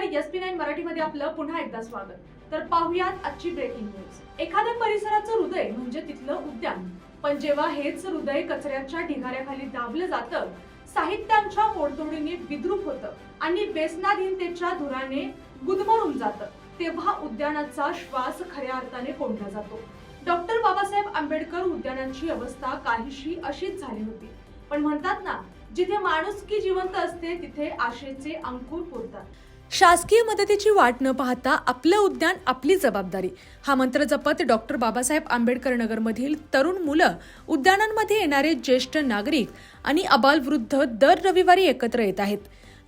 नमस्कार S P nine मराठीमध्ये आपलं पुन्हा एकदा स्वागत. तर पाहुयात आजची ब्रेकिंग न्यूज एखाद्या परिसराचं हृदय म्हणजे तिथलं उद्यान. पण जेव्हा हेच हृदय कचऱ्याच्या ढिगाऱ्याखाली दाबलं जातं साहित्यांच्या मोडतोडीने विद्रूप होतं आणि व्यसनाधीनतेच्या धुराने गुदमरून जातं तेव्हा उद्यानाचा श्वास खऱ्या अर्थाने कोंडला जातो. डॉक्टर बाबासाहेब आंबेडकर उद्यानांची अवस्था काहीशी अशीच झाली होती. पण म्हणतात ना जिथे माणूस की जिवंत असते तिथे आशेचे अंकुर पुरतात. शासकीय मदतीची वाट न पाहता आपलं उद्यान आपली जबाबदारी. हा मंत्र जपत डॉक्टर बाबासाहेब आंबेडकर नगरमधील तरुण मुलं उद्यानांमध्ये येणारे ज्येष्ठ नागरिक आणि अबालवृद्ध दर रविवारी एकत्र येत आहेत.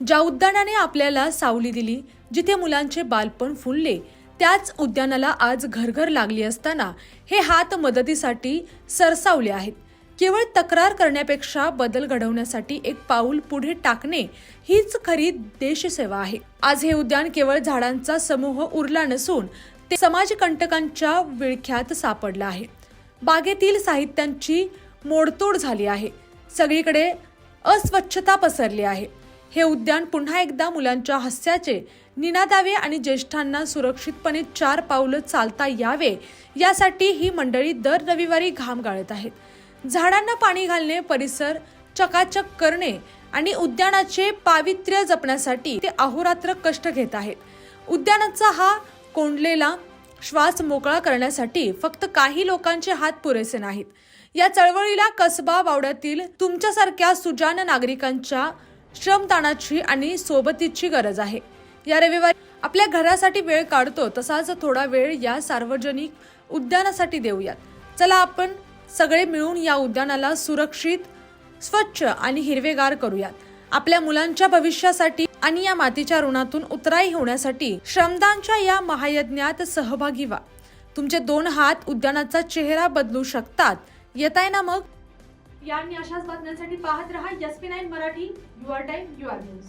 ज्या उद्यानाने आपल्याला सावली दिली जिथे मुलांचे बालपण फुलले त्याच उद्यानाला आज घरघर लागली असताना हे हात मदतीसाठी सरसावले आहेत. केवळ तक्रार करण्यापेक्षा बदल घडवण्यासाठी एक पाऊल पुढे टाकणे हीच खरी देशसेवा आहे. आज हे उद्यान केवळ झाडांचा समूह उरला नसून ते समाजकंटकांच्या विळख्यात सापडलं आहे. बागेतील साहित्यांची मोडतोड झाली आहे. सगळीकडे अस्वच्छता पसरली आहे. हे उद्यान पुन्हा एकदा मुलांच्या हास्याचे निनादावे आणि ज्येष्ठांना सुरक्षितपणे चार पावलं चालता यावे यासाठी ही मंडळी दर रविवारी घाम गाळत आहेत. झाडांना पाणी घालणे परिसर चकाचक करणे आणि उद्यानाचे पावित्र्य जपण्यासाठी ते अहोरात्र कष्ट घेत आहेत. उद्यानाचा हा कोंडलेला श्वास मोकळा करण्यासाठी फक्त काही लोकांचे हात पुरेसे नाहीत. या चळवळीला कसबा वावड्यातील तुमच्यासारख्या सुजान नागरिकांच्या श्रमदानाची आणि सोबतीची गरज आहे. या रविवारी आपल्या घरासाठी वेळ काढतो तसाच थोडा वेळ या सार्वजनिक उद्यानासाठी देऊयात. चला आपण सगळे मिळून या उद्यानाला सुरक्षित स्वच्छ आणि हिरवेगार करूयात. आपल्या मुलांच्या भविष्यासाठी आणि या मातीच्या ऋणातून उतराई होण्यासाठी श्रमदानच्या या महायज्ञात सहभागी व्हा. तुमचे दोन हात उद्यानाचा चेहरा बदलू शकतात. येताय ना मग? या आणि अशाच बातम्यांसाठी पाहत रहा. S P nine Marathi your time your news.